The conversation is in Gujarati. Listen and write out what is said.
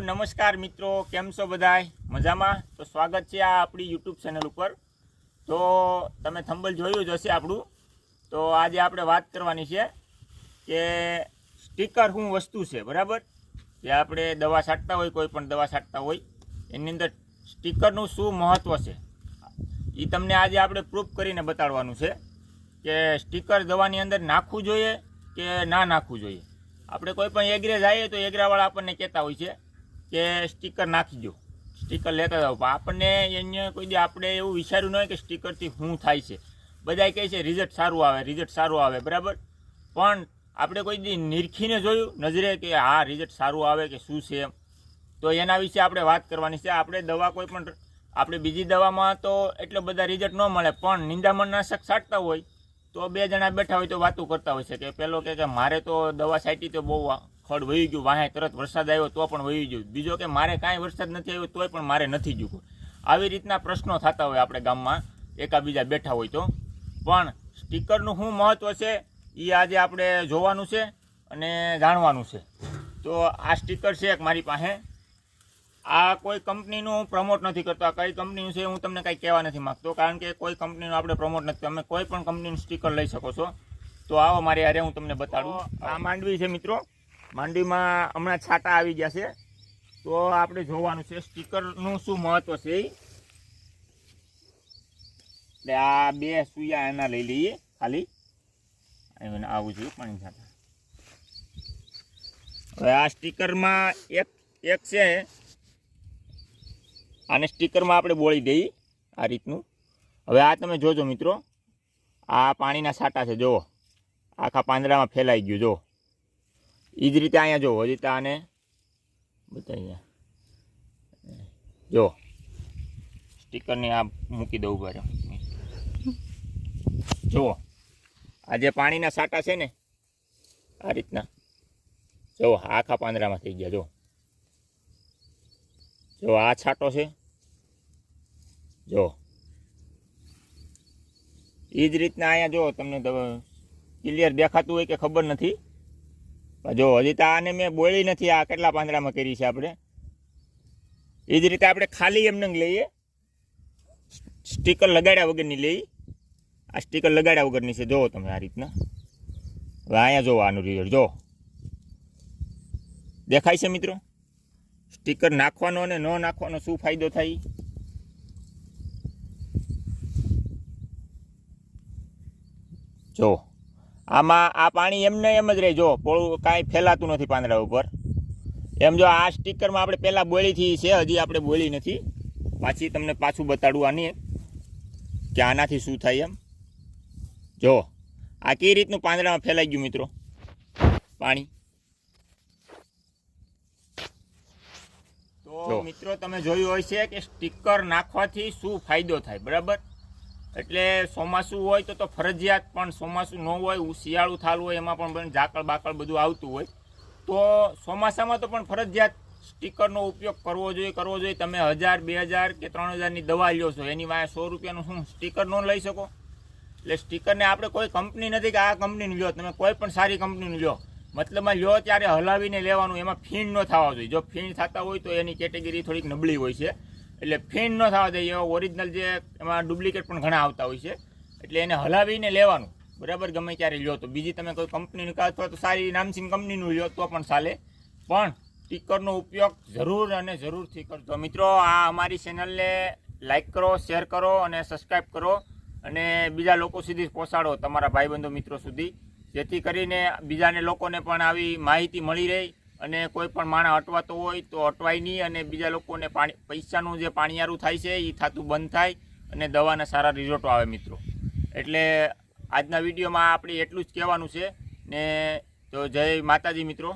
નમસ્કાર મિત્રો, કેમ છો બધાય? મજામાં? તો સ્વાગત છે આ આપણી યુટ્યુબ ચેનલ ઉપર. તો તમે થંબલ જોયું જ હશે આપણું. તો આજે આપણે વાત કરવાની છે કે સ્ટીકર શું વસ્તુ છે, બરાબર? જે આપણે દવા છાંટતા હોય, કોઈ પણ દવા છાંટતા હોય, એની અંદર સ્ટીકરનું શું મહત્ત્વ છે? એ તમને આજે આપણે પ્રૂફ કરીને બતાડવાનું છે કે સ્ટીકર દવાની અંદર નાખવું જોઈએ કે ના નાખવું જોઈએ? આપણે કોઈ પણ એગ્રે જઈએ તો એગ્રાવાળા આપણને કહેતા હોય છે કે સ્ટીકર નાખી દો સ્ટીકર લેતા જાઓ. પણ આપણને એને કોઈ દી આપણે એવું વિચાર્યું ન હોય કે સ્ટીકરથી શું થાય છે. બધા કહે છે રિઝલ્ટ સારું આવે રિઝલ્ટ સારું આવે. બરાબર? પણ આપણે કોઈ દી નિરખીને જોયું નજરે કે હા રિઝલ્ટ સારું આવે કે શું છે એમ. તો એના વિશે આપણે વાત કરવાની છે. આપણે દવા કોઈ પણ આપણે બીજી દવામાં તો એટલો બધા રિઝલ્ટ ન મળે, પણ નિંદામણનાશક છાંટતા હોય તો બે જણા બેઠા હોય તો વાતો કરતા હોય છે કે પેલો કે મારે તો દવા છાંટી તો બહુ ખડ વહી ગયું, વાહે તરત વરસાદ આવ્યો તો પણ વહી ગયું. બીજો કે મારે કાંઈ વરસાદ નથી આવ્યો તોય પણ મારે નથી ગયું આવી રીતના પ્રશ્નો થતા હોય આપણે ગામમાં, એકાબીજા બેઠા હોય તો. પણ સ્ટીકરનું શું મહત્ત્વ છે? એ આજે આપણે જોવાનું છે અને જાણવાનું છે. તો આ સ્ટીકર છે એક મારી પાસે. આ કોઈ કંપનીનું પ્રમોટ નથી કરતો. આ કઈ કંપનીનું છે હું તમને કાંઈ કહેવા નથી માગતો. કારણ કે કોઈ કંપનીનું આપણે પ્રમોટ નથી તમે કોઈ પણ કંપનીનું સ્ટીકર લઈ શકો છો. તો આવો મારી યારે હું તમને બતાડું. આ માંડવી છે મિત્રો. માંડવીમાં હમણાં છાંટા આવી ગયા છે. તો આપણે જોવાનું છે, સ્ટીકરનું શું મહત્વ છે. એટલે આ બે સુયા એના લઈ લઈએ, ખાલી. આવું જોઈએ, પાણી છાંટા. હવે આ સ્ટીકરમાં એક એક છે. આને સ્ટીકરમાં આપણે બોળી દઈએ, આ રીતનું. હવે આ તમે જોજો મિત્રો, આ પાણીના છાંટા છે, જુઓ. આખા પાંદડામાં ફેલાઈ ગયું જો એ જ રીતે અહીંયા જો, હજી આને બતાવીએ. જો, સ્ટીકરની આ મૂકી દઉં ઊભા જુઓ આ જે પાણીના છાંટા છે ને, આ રીતના. જુઓ આખા પાંદરામાં થઈ ગયા, જો. જો, આ છાંટો છે. જો. એ જ રીતના અહીંયા જો, તમને ક્લિયર દેખાતું હોય કે ખબર નથી. જો, હજી તો આને મેં બોળી નથી, આ કેટલા પાંદડામાં કરી છે આપણે? એ જ રીતે આપણે ખાલી એમને લઈએ. સ્ટીકર લગાડ્યા વગરની લઈ. આ સ્ટીકર લગાડ્યા વગરની છે. જુઓ તમે આ રીતના. હવે અહીંયા જુઓ આનું રિઝલ્ટ જો દેખાય છે મિત્રો? સ્ટીકર નાખવાનો અને ન નાખવાનો શું ફાયદો થાય? જો આમાં આ પાણી એમને એમ જ રહે જો પોળું કાંઈ ફેલાતું નથી પાંદડા ઉપર. એમ જો આ સ્ટીકરમાં આપણે પહેલાં બોળીથી છે હજી આપણે બોલી નથી. પાછી તમને પાછું બતાડું આની કે આનાથી શું થાય એમ. જો આ કઈ રીતનું પાંદડામાં ફેલાઈ ગયું મિત્રો? પાણી. તો મિત્રો તમે જોયું હોય છે કે સ્ટીકર નાખવાથી શું ફાયદો થાય બરાબર? એટલે ચોમાસું હોય તો તો ફરજિયાત પણ ચોમાસું ન હોય શિયાળું થાલું હોય, એમાં પણ પણ ઝાકળ બાકળ બધું આવતું હોય. તો ચોમાસામાં તો પણ ફરજિયાત સ્ટીકરનો ઉપયોગ કરવો જોઈએ કરવો જોઈએ. તમે હજાર, બે હજાર કે ત્રણ હજારની દવા લ્યો છો, એની વાંહે સો રૂપિયાનું શું સ્ટીકર ન લઈ શકો? એટલે સ્ટીકરને આપણે કોઈ કંપની નથી કે આ કંપનીનું લ્યો, તમે કોઈ પણ સારી કંપનીનું લ્યો. મતલબમાં લ્યો ત્યારે હલાવીને લેવાનું, એમાં ફીણ ન થવા જોઈએ. જો ફીણ થતા હોય તો એની કેટેગરી થોડીક નબળી હોય છે. એટલે ફેન ન થવા દઈએ. ઓરિજિનલ જે એમાં ડુપ્લિકેટ પણ ઘણા આવતા હોય છે. એટલે એને હલાવીને લેવાનું. બરાબર ગમે ત્યારે લ્યો તો. બીજી તમે કોઈ કંપનીનું કાં અથવા તો સારી નામચીન કંપનીનું લ્યો તો પણ ચાલે. પણ સ્ટીકરનો ઉપયોગ જરૂર અને જરૂરથી કરજો. મિત્રો, આ અમારી ચેનલને લાઈક કરો શેર કરો અને સબસ્ક્રાઈબ કરો. અને બીજા લોકો સુધી પહોંચાડો તમારા ભાઈબંધો મિત્રો સુધી. જેથી કરીને બીજાને લોકોને પણ આવી માહિતી મળી રહે. અને કોઈ પણ માણસ અટવાતો હોય તો અટવાય નહીં અને બીજા લોકોને પાણી, પૈસાનું જે પાણીયારું થાય છે એ થતું બંધ થાય અને દવાના સારા રિઝલ્ટો આવે મિત્રો. એટલે આજના વિડીયોમાં આપણે એટલું જ કહેવાનું છે ને, તો જય માતાજી મિત્રો.